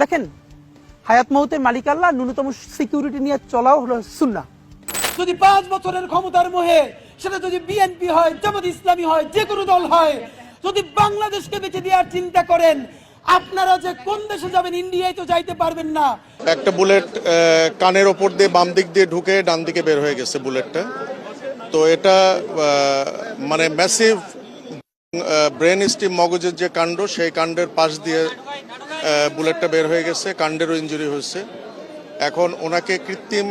দেখেন হায়াত মৌতের মালিক আল্লাহ ন্যূনতম সিকিউরিটি নিয়ে চলাও হলো সুন্না যদি পাঁচ বছরের ক্ষমতার মোহে সেটা যদি বিএনপি হয় জামাত ইসলামী হয় যে কোনো দল হয় যদি বাংলাদেশকে বেঁচে দেওয়ার চিন্তা করেন আপনারা যে কোন দেশে যাবেন ইন্ডিয়ায় তো যাইতে পারবেন না। একটা বুলেট কানের ওপর দিয়ে বাম দিক দিয়ে ঢুকে ডান দিকে বের হয়ে গেছে বুলেটটা তো এটা মানে ম্যাসিভ ব্রেন স্টিম মগজের যে কাণ্ড সেই কাণ্ডের পাশ দিয়ে বুলেটটা বের হয়ে গেছে, কাণ্ডেরও ইঞ্জুরি হয়েছে। এখন ওনাকে কৃত্রিম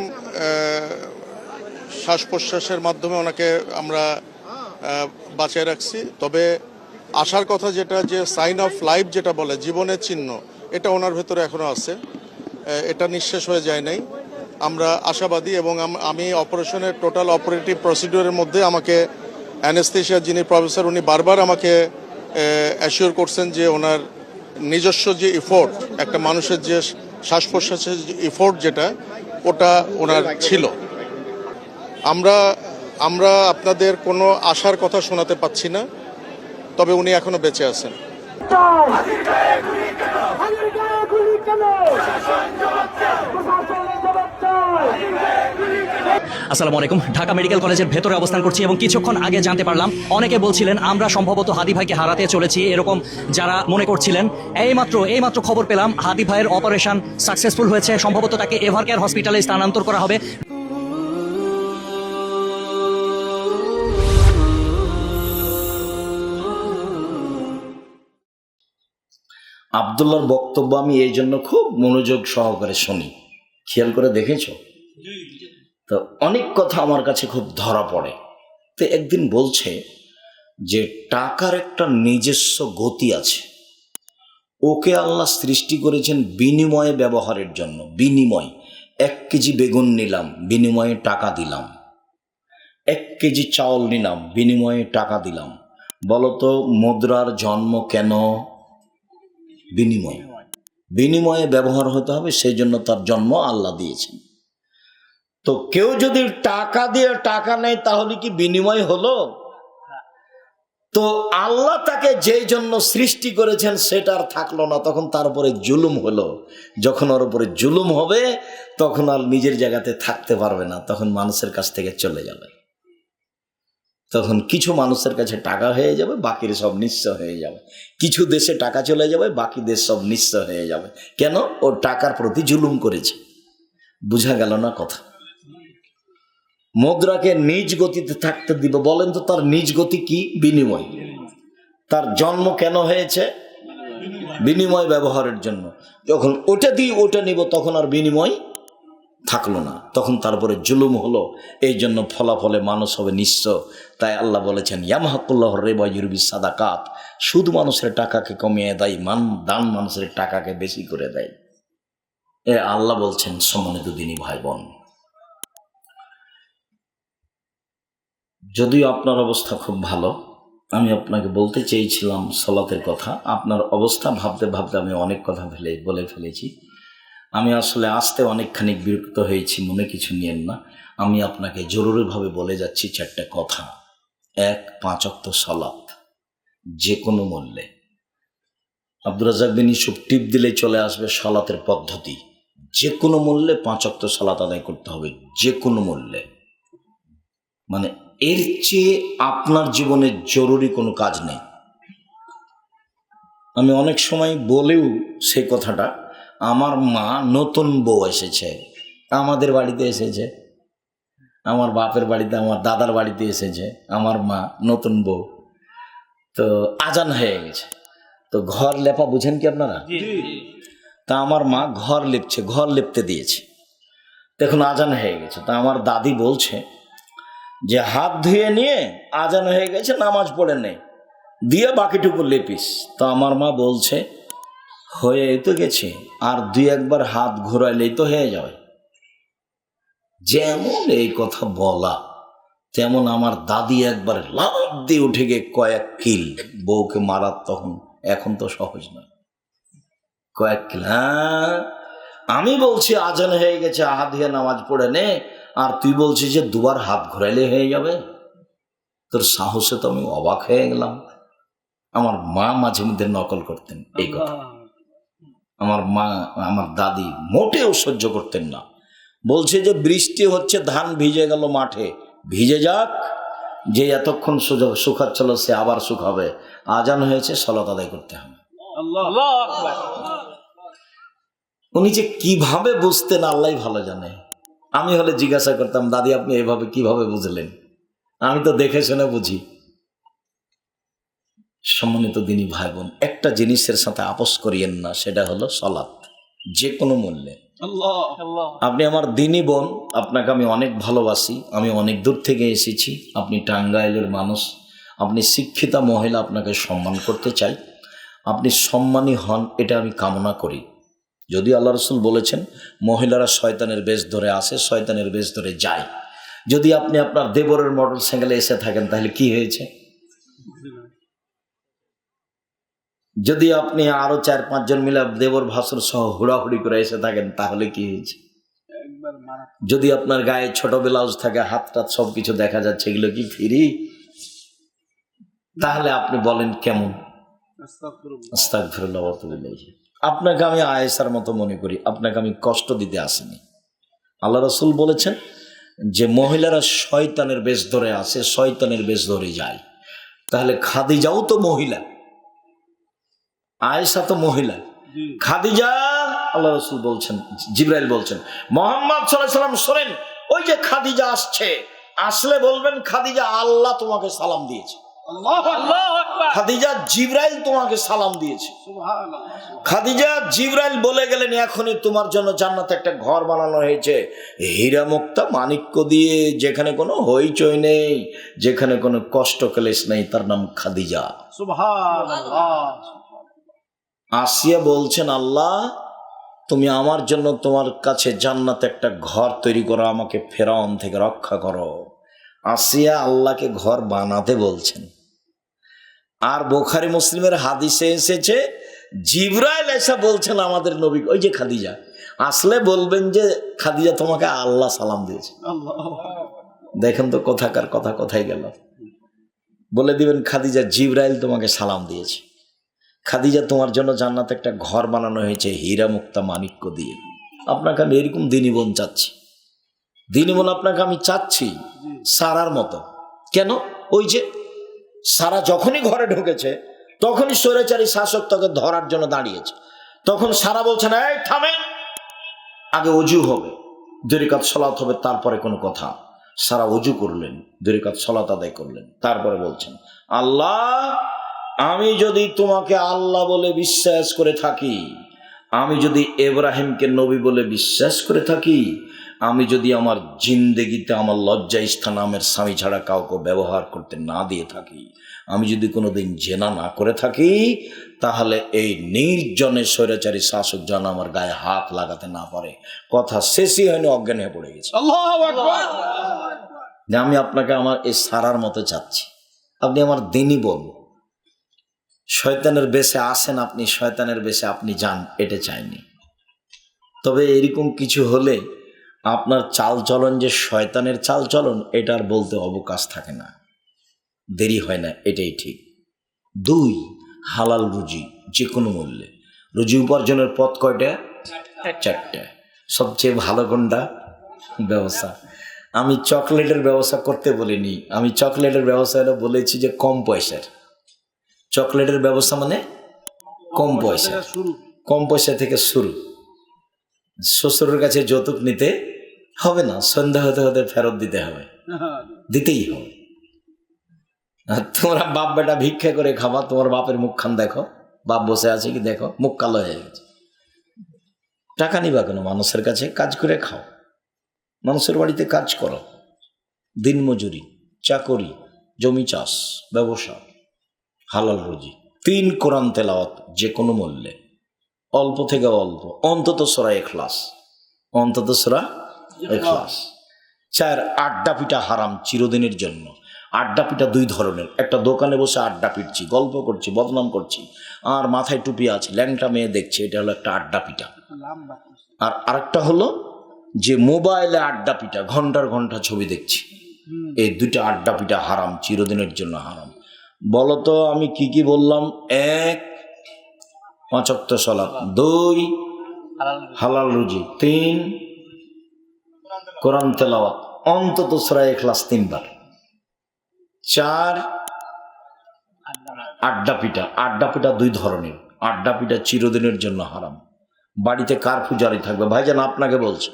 শ্বাস প্রশ্বাসের মাধ্যমে ওনাকে আমরা বাঁচিয়ে রাখছি। তবে আসার কথা যেটা, যে সাইন অফ লাইফ যেটা বলে, জীবনের চিহ্ন, এটা ওনার ভেতরে এখনও আছে। এটা নিঃশেষ হয়ে যায় নাই। আমরা আশাবাদী এবং আমি অপারেশনের টোটাল অপারেটিভ প্রসিডিওরের মধ্যে আমাকে অ্যানেস্থেশিয়া যিনি প্রফেসর উনি বারবার আমাকে অ্যাসিওর করছেন যে ওনার নিজস্ব যে ইফোর্ট একটা মানুষের যে শ্বাস প্রশ্বাসের যে ইফোর্ট যেটা, ওটা ওনার ছিল। আমরা আমরা আপনাদের কোনো আশার কথা শোনাতে পাচ্ছি না, তবে উনি এখনও বেঁচে আছেন। আসসালামু আলাইকুম। ঢাকা মেডিকেল কলেজের ভেতরে অবস্থান করছি এবং কিছুক্ষণ আগে জানতে পারলাম অনেকে বলছিলেন আমরা সম্ভবত হাদি ভাইকে হারাতে চলেছি। এরকম যারা মনে করছিলেন এইমাত্র এইমাত্র খবর পেলাম হাদি ভাইয়ের অপারেশন সাকসেসফুল হয়েছে। সম্ভবত তাকে এভার কেয়ার হসপিটালে স্থানান্তর করা হবে। আবদুল্লার বক্তব্য আমি এই জন্য খুব মনোযোগ সহকারে শুনি। খেয়াল করে দেখেছ? তো অনেক কথা আমার কাছে খুব ধরা পড়ে। তো একদিন বলছে যে, টাকার একটা নিজস্ব গতি আছে। ওকে আল্লাহ সৃষ্টি করেছেন বিনিময়ে ব্যবহারের জন্য। বিনিময়। এক কেজি বেগুন নিলাম, বিনিময়ে টাকা দিলাম। এক কেজি চাউল নিলাম, বিনিময়ে টাকা দিলাম। বলতো, মুদ্রার জন্ম কেন? বিনিময়। বিনিময়ে ব্যবহার হতে হবে সেই জন্য তার জন্ম আল্লাহ দিয়েছেন। তো কেউ যদি টাকা দিয়ে টাকা নেয়, তাহলে কি বিনিময় হলো? তো আল্লাহ তাকে যেই জন্য সৃষ্টি করেছেন, সেটা আর থাকল না। তখন তার উপরে জুলুম হলো। যখন ওর উপরে জুলুম হবে, তখন আর নিজের জায়গাতে থাকতে পারবে না। তখন মানুষের কাছ থেকে চলে যাবে। তখন কিছু মানুষের কাছে টাকা হয়ে যাবে, বাকির সব নিঃস্ব হয়ে যাবে। কিছু দেশে টাকা চলে যাবে, বাকি দেশ সব নিঃস্ব হয়ে যাবে। কেন? ও টাকার প্রতি জুলুম করেছে। বুঝা গেল না কথা? মুদ্রাকে নিজ গতিতে থাকতে দিব। বলেন তো, তার নিজ গতি কি? বিনিময়। তার জন্ম কেন হয়েছে? বিনিময় ব্যবহারের জন্য। যখন ওটা দিয়ে ওটা নিব, তখন আর বিনিময় থাকল না। তখন তারপরে জুলুম হলো। এই জন্য ফলাফলে মানুষ হবে নিঃস্ব। তাই আল্লাহ বলেছেন, ইয়ামাহাকুল্লাহ রেবা ইউরবি সাদাকাত। সুদ মানুষের টাকাকে কমিয়ে দেয়, মান, দান মানুষের টাকাকে বেশি করে দেয়। এ আল্লাহ বলছেন সম্মানিত দিনী ভাই বোন যদিও আপনার অবস্থা খুব ভালো, আমি আপনাকে বলতে চেয়েছিলাম সলাতের কথা। আপনার অবস্থা ভাবতে ভাবতে আমি অনেক কথা ফেলে, বলে ফেলেছি। আমি আসলে আসতে অনেকখানি বিরক্ত হয়েছি, মনে কিছু নিয়েন না। আমি আপনাকে জরুরিভাবে বলে যাচ্ছি চারটে কথা। এক পাঁচক্ত সলাত যে কোনো মূল্যে। আব্দুর রাজাক বিন ইসুফ টিপ দিলে চলে আসবে সলাতের পদ্ধতি। যে কোনো মূল্যে পাঁচক্ত সলাত আদায় করতে হবে যে কোনো মূল্যে। মানে এর চেয়ে আপনার জীবনে জরুরি কোনো কাজ নেই। আমি অনেক সময় বলেও সেই কথাটা আমার মা নতুন বউ এসেছে আমাদের বাড়িতে এসেছে আমার বাপের বাড়িতে আমার দাদার বাড়িতে এসেছে আমার মা নতুন বউ। তো আজান হয়ে গেছে। তো ঘর লেপা বুঝেন কি আপনারা? তা আমার মা ঘর লেপছে ঘর লেপতে দিয়েছে। দেখুন আজান হয়ে গেছে। তা আমার দাদি বলছে যে হাত ধুয়ে নিয়ে আজান হয়ে গেছে, নামাজ পড়ে নে। দিয়ে বাকিটুকু লেপিস। তো আমার মা বলছে, হয়ে তো গেছে, আর দুই একবার হাত ঘোরাইলেই তো হয়ে যাবে। যেমন এই কথা বলা, তেমন আমার দাদি একবার লাভ দিয়ে উঠে গিয়ে কয়েক কিল, বউকে মারার তখন, এখন তো সহজ নয়। কয়েক কিল হ্যাঁ আমি বলছি আজান হয়ে গেছে, হাত ধুয়ে নামাজ পড়ে নে আর তুই বলছিস যে দুবার হাত ঘোরাইলে হয়ে যাবে? তোর সাহসে তো আমি অবাক হয়ে গেলাম। আমার মা মাঝে মধ্যে নকল করতেন এই কথা। আমার মা আমার দাদি মোটেও সহ্য করতেন না। বলছে যে বৃষ্টি হচ্ছে ধান ভিজে গেল মাঠে। ভিজে যাক যে এতক্ষণ সুযোগ শুকাচ্ছিল সে আবার শুকাবে। আজান হয়েছে সলাত আদায় করতে হবে। উনি যে কীভাবে বুঝতেন আল্লাহ ভালো জানে। আমি হলে জিজ্ঞাসা করতাম দাদি আপনি এভাবে কীভাবে বুঝলেন? আমি তো দেখে শুনে বুঝি। সম্মানিত দিনী ভাই বোন একটা জিনিসের সাথে আপোষ করিয়েন না সেটা হলো সলাৎ যে কোনো মূল্যে আপনি আমার দিনী বোন আপনাকে আমি অনেক ভালোবাসি আমি অনেক দূর থেকে এসেছি আপনি টাঙ্গাইলের মানুষ আপনি শিক্ষিতা মহিলা আপনাকে সম্মান করতে চাই আপনি সম্মানী হন এটা আমি কামনা করি। যদি আল্লাহ রসুল বলেছেন মহিলারা শয়তানের বেশ ধরে আসে শয়তানের বেশ ধরে যায়। যদি আপনি আপনার দেবরের মোটর সাইকেলে এসে থাকেন তাহলে কি হয়েছে? যদি আপনি আরও চার পাঁচজন মিলে দেবর ভাসুর সহ হুড়াহুড়ি করে এসে থাকেন তাহলে কি হয়েছে? যদি আপনার গায়ে ছোট ব্লাউজ থাকে হাত টাত সব কিছু দেখা যাচ্ছে এগুলো কি ফিরি? তাহলে আপনি বলেন কেমন? আতুবু ইলাইহি। আপনাকে আমি আয়েসার মতো মনে করি আপনাকে আমি কষ্ট দিতে আসিনি। আল্লাহ রসুল বলেছেন যে মহিলারা শয়তানের বেশ ধরে আসে শয়তানের বেশ ধরে যায়। তাহলে খাদিজাও তো মহিলা আয়েশা তো মহিলা। খাদিজা আল্লাহ রসুল বলছেন জিব্রাইল বলছেন মোহাম্মদ সাল্লাহ সাল্লাম শোনেন ওই যে খাদিজা আসছে আসলে বলবেন খাদিজা আল্লাহ তোমাকে সালাম দিয়েছে। খাদিজা জিব্রাইল তোমাকে সালাম দিয়েছে। খাদিজা জিব্রাইল বলে গেলেন এখনই তোমার জন্য জান্নাতে একটা ঘর বানানো হয়েছে। হীরা মুক্তা মানিক্য দিয়ে যেখানে কোনো হইচই নেই যেখানে কোনো কষ্ট ক্লেশ নেই তার নাম খাদিজা। আসিয়া বলছেন আল্লাহ তুমি আমার জন্য তোমার কাছে জান্নাতে একটা ঘর তৈরি করো আমাকে ফেরাউন থেকে রক্ষা করো। আসিয়া আল্লাহকে ঘর বানাতে বলছেন। আর বোখারি মুসলিমের হাদিসে এসেছে, জিব্রাইল এসে বলছেন আমাদের নবী, ওই যে খাদিজা, আসলে বলবেন যে খাদিজা তোমাকে আল্লাহ সালাম দিয়েছে। দেখেন তো কোথাকার কথা কোথায় গেল। বলে দিবেন, খাদিজা জিব্রাইল তোমাকে সালাম দিয়েছে। খাদিজা তোমার জন্য জান্নাতে একটা ঘর বানানো হয়েছে হীরা মুক্তা মানিক্য দিয়ে। আপনাকে আমি এরকম দিনীবন চাচ্ছি। দিনীবন আপনাকে আমি চাচ্ছি, সারার মতো। কেন? ওই যে সারা যখনই ঘরে ঢুকেছে, তখনই স্বৈরাচারী শাসক তাকে ধরার জন্য দাঁড়িয়েছে। তখন সারা বলছেন এই, থামেন। আগে অজু হবে, দরিকাত সলাত হবে, তারপরে কোনো কথা। সারা অজু করলেন, দরিকাত সলাত আদায় করলেন। তারপরে বলছেন, আল্লাহ, আমি যদি তোমাকে আল্লাহ বলে বিশ্বাস করে থাকি, আমি যদি এব্রাহিমকে নবী বলে বিশ্বাস করে থাকি আমি যদি আমার জিন্দেগিতে আমার লজ্জা স্থান আমের স্বামী ছাড়া কাউকে ব্যবহার করতে না দিয়ে থাকি আমি যদি কোনোদিন জেনা না করে থাকি তাহলে এই নির্জনের স্বৈরাচারী শাসক যেন আমার গায়ে হাত লাগাতে না পারে। কথা শেষই হয়নি অজ্ঞান হয়ে পড়ে গেছে। যে আমি আপনাকে আমার এই সারার মতো চাচ্ছি। আপনি আমার দিনই বোন। শয়তানের বেশে আসেন আপনি শয়তানের বেশে আপনি যান এটা চাইনি। তবে এরকম কিছু হলে আপনার চাল চলন যে শয়তানের চাল চলন এটা আর বলতে অবকাশ থাকে না। দেরি হয় না এটাই ঠিক। দুই হালাল রুজি যে কোনো মূল্যে। রুজি উপার্জনের পথ কয়টা? চারটা। সবচেয়ে ভালো কোনটা? ব্যবসা। আমি চকলেটের ব্যবসা করতে বলিনি। আমি চকলেটের ব্যবসা হলো বলেছি যে কম পয়সার। চকলেটের ব্যবসা মানে কম পয়সা। কম পয়সা থেকে শুরু। শ্বশুরের কাছে যৌতুক নিতে হবে না, সন্ধ্যা হতে হতে ফেরত দিতে হবে। দিতেই হবে। তোমরা বাপ বেটা ভিক্ষা করে খাবা, তোমার বাপের মুখখান দেখো, বাপ বসে আছে কি দেখো, মুখ কালো হয়ে গেছে। টাকা নিবা কেন? মানুষের কাছে কাজ করে খাও। মানুষের বাড়িতে কাজ করো। দিনমজুরি চাকরি, জমি চাষ, ব্যবসা, হালাল রুজি, তিন কোরআন তেলাওয়াত যে কোনো মূল্যে। অল্প থেকে অল্প অন্তত সরা এখলাস অন্তত সরা এখলাস চার আড্ডা পিঠা হারাম চিরদিনের জন্য। আড্ডা পিঠা দুই ধরনের। একটা দোকানে বসে আড্ডা পিটছি গল্প করছি বদনাম করছি আর মাথায় টুপি আছে ল্যাংটা মেয়ে দেখছে এটা হলো একটা আড্ডা পিঠা। আর আরেকটা হলো যে মোবাইলে আড্ডা পিঠা ঘণ্টার ঘণ্টা ছবি দেখছি। এই দুইটা আড্ডা পিঠা হারাম চিরদিনের জন্য হারাম। বলতো আমি কি কি বললাম? এক পাঁচক্ত সলাপ দুই হালাল রুজি। তিন কোরআন তেলাওয়াত। অন্তত সরাই ক্লাস তিনবার। চার আড্ডা পিঠা। আড্ডা পিঠা দুই ধরনের। আড্ডা পিঠা চিরদিনের জন্য হারাম। বাড়িতে কার পূজারি থাকবে? ভাইজান আপনাকে বলছে।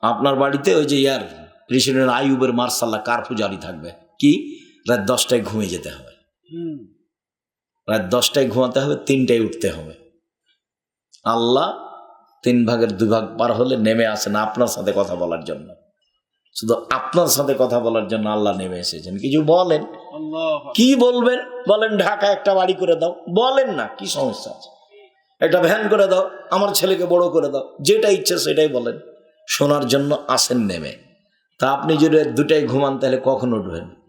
আপনার বাড়িতে ওই যে ইয়ার প্রেসিডেন্ট আইয়ুবের মার্শাল্লাহ কার পূজারি থাকবে? কি? রাত দশটায় ঘুমিয়ে যেতে হবে। রাত দশটায় ঘুমাতে হবে তিনটায় উঠতে হবে। আল্লাহ তিন ভাগের দুই ভাগ পার হলে নেমে আসেন আপনার সাথে কথা বলার জন্য। শুধু আপনার সাথে কথা বলার জন্য আল্লাহ নেমে এসেছেন। কিছু বলেন? কি বলবেন? বলেন ঢাকা একটা বাড়ি করে দাও। বলেন না কি সমস্যা আছে? একটা ভ্যান করে দাও আমার ছেলেকে বড় করে দাও যেটা ইচ্ছে সেটাই বলেন। শোনার জন্য আসেন নেমে। তা আপনি যদি দুটাই ঘুমান তাহলে কখন উঠবেন?